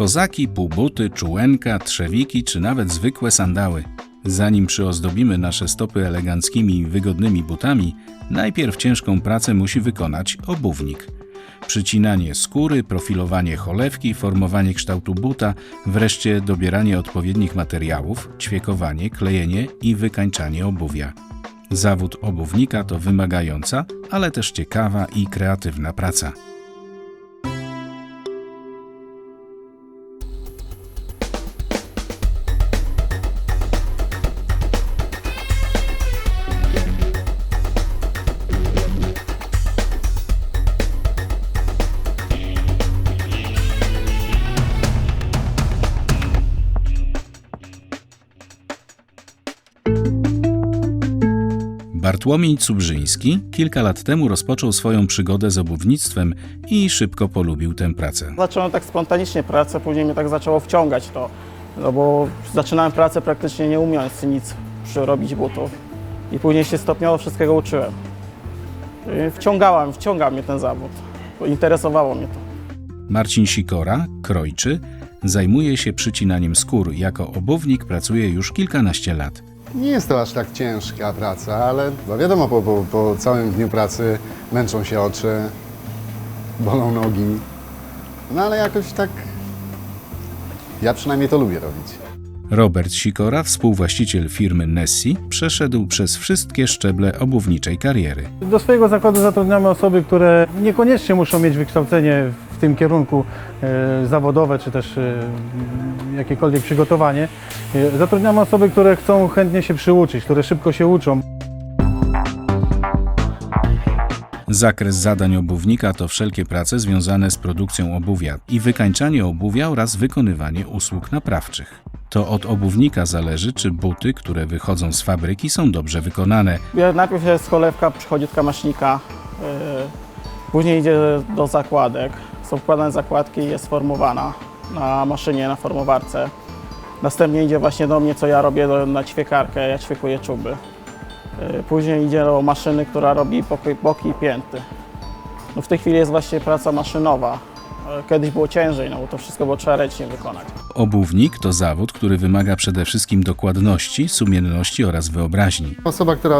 Kozaki, półbuty, czułenka, trzewiki czy nawet zwykłe sandały. Zanim przyozdobimy nasze stopy eleganckimi wygodnymi butami, najpierw ciężką pracę musi wykonać obuwnik. Przycinanie skóry, profilowanie cholewki, formowanie kształtu buta, wreszcie dobieranie odpowiednich materiałów, ćwiekowanie, klejenie i wykańczanie obuwia. Zawód obuwnika to wymagająca, ale też ciekawa i kreatywna praca. Bartłomiej Cubrzyński kilka lat temu rozpoczął swoją przygodę z obuwnictwem i szybko polubił tę pracę. Zacząłem tak spontanicznie pracę, później mnie tak zaczęło wciągać to, no bo zaczynałem pracę praktycznie nie umiejąc nic przyrobić butów i później się stopniowo wszystkiego uczyłem. Wciągałem, wciągał mnie ten zawód, interesowało mnie to. Marcin Sikora, krojczy, zajmuje się przycinaniem skór. Jako obuwnik pracuje już kilkanaście lat. Nie jest to aż tak ciężka praca, ale no wiadomo, po, po, po całym dniu pracy męczą się oczy, bolą nogi. No ale jakoś tak. Ja przynajmniej to lubię robić. Robert Sikora, współwłaściciel firmy Nessi, przeszedł przez wszystkie szczeble obuwniczej kariery. Do swojego zakładu zatrudniamy osoby, które niekoniecznie muszą mieć wykształcenie tym kierunku e, zawodowe, czy też e, jakiekolwiek przygotowanie. E, zatrudniamy osoby, które chcą chętnie się przyuczyć, które szybko się uczą. Zakres zadań obuwnika to wszelkie prace związane z produkcją obuwia i wykańczanie obuwia oraz wykonywanie usług naprawczych. To od obuwnika zależy, czy buty, które wychodzą z fabryki, są dobrze wykonane. Ja- Najpierw jest cholewka, przychodzi od kamaśnika, yy, później idzie do zakładek, są wkładane zakładki jest formowana na maszynie, na formowarce. Następnie idzie właśnie do mnie, co ja robię na ćwiekarkę, ja ćwiekuję czuby. Yy, Później idzie do maszyny, która robi boki i pięty. No w tej chwili jest właśnie praca maszynowa. Kiedyś było ciężej, no bo to wszystko było trzeba ręcznie wykonać. Obuwnik to zawód, który wymaga przede wszystkim dokładności, sumienności oraz wyobraźni. Osoba, która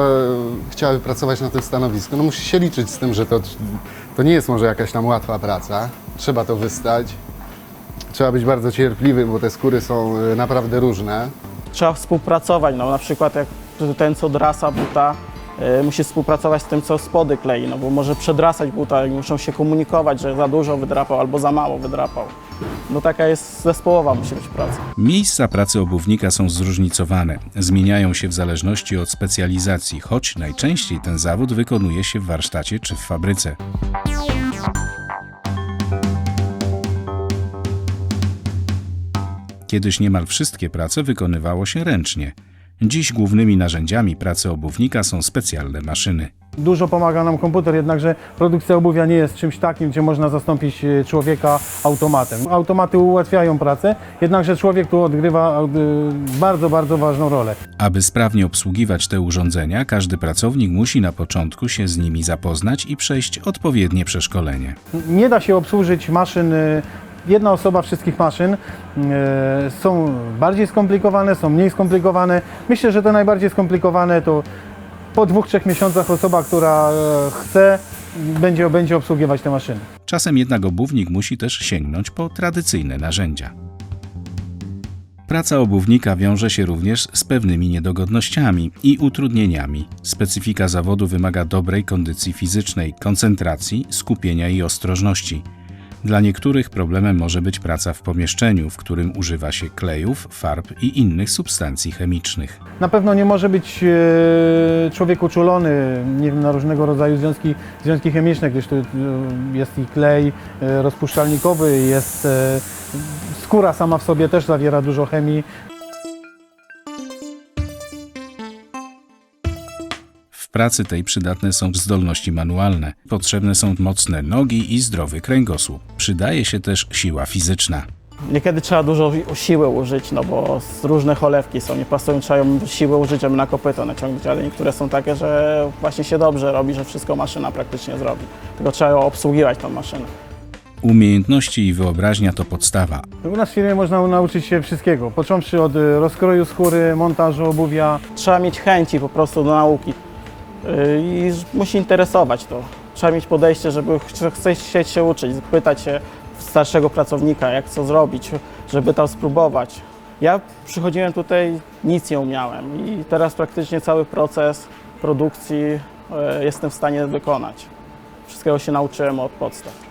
chciałaby pracować na tym stanowisku, no musi się liczyć z tym, że to, to nie jest może jakaś tam łatwa praca. Trzeba to wystać. Trzeba być bardzo cierpliwym, bo te skóry są e, naprawdę różne. trzeba współpracować. No, na przykład jak ten, co drasa buta, musi współpracować z tym, co spody klei, no bo może przedrasać buta muszą się komunikować, że za dużo wydrapał albo za mało wydrapał. No taka jest zespołowa musi być praca. Miejsca pracy obuwnika są zróżnicowane, zmieniają się w zależności od specjalizacji, choć najczęściej ten zawód wykonuje się w warsztacie czy w fabryce. Kiedyś niemal wszystkie prace wykonywało się ręcznie. Dziś głównymi narzędziami pracy obuwnika są specjalne maszyny. Dużo pomaga nam komputer, jednakże produkcja obuwia nie jest czymś takim, gdzie można zastąpić e, człowieka automatem. Automaty ułatwiają pracę, jednakże człowiek tu odgrywa e, bardzo, bardzo ważną rolę. Aby sprawnie obsługiwać te urządzenia, każdy pracownik musi na początku się z nimi zapoznać i przejść odpowiednie przeszkolenie. Nie da się obsłużyć maszyn, y, jedna osoba wszystkich maszyn. Y, Są bardziej skomplikowane, są mniej skomplikowane. Myślę, że te najbardziej skomplikowane to po dwóch, trzech miesiącach osoba, która e, chce, będzie, będzie obsługiwać te maszyny. Czasem jednak obuwnik musi też sięgnąć po tradycyjne narzędzia. Praca obuwnika wiąże się również z pewnymi niedogodnościami i utrudnieniami. Specyfika zawodu wymaga dobrej kondycji fizycznej, koncentracji, skupienia i ostrożności. Dla niektórych problemem może być praca w pomieszczeniu, w którym używa się klejów, farb i innych substancji chemicznych. Na pewno nie może być e, człowiek uczulony nie wiem, na różnego rodzaju związki, związki chemiczne, gdyż tu e, jest i klej e, rozpuszczalnikowy, jest skóra sama w sobie też zawiera dużo chemii. Pracy tej przydatne są zdolności manualne. Potrzebne są mocne nogi i zdrowy kręgosłup. Przydaje się też siła fizyczna. Niekiedy trzeba dużo siły użyć, no bo z- różne cholewki są, nie pasują, trzeba ją siłę użyć, żeby na kopyto naciągnąć, ale niektóre są takie, że właśnie się dobrze robi, że wszystko maszyna praktycznie zrobi. Tylko trzeba ją obsługiwać tą maszynę. Umiejętności i wyobraźnia to podstawa. U nas w firmie można nauczyć się wszystkiego, począwszy od y, rozkroju skóry, montażu obuwia, Trzeba mieć chęci po prostu do nauki i musi interesować to. Trzeba mieć podejście, żeby ch- chce- chcieć się uczyć, pytać się starszego pracownika, jak co zrobić, żeby tam spróbować. Ja przychodziłem tutaj, nic nie umiałem i teraz praktycznie cały proces produkcji yy, jestem w stanie wykonać. Wszystkiego się nauczyłem od podstaw.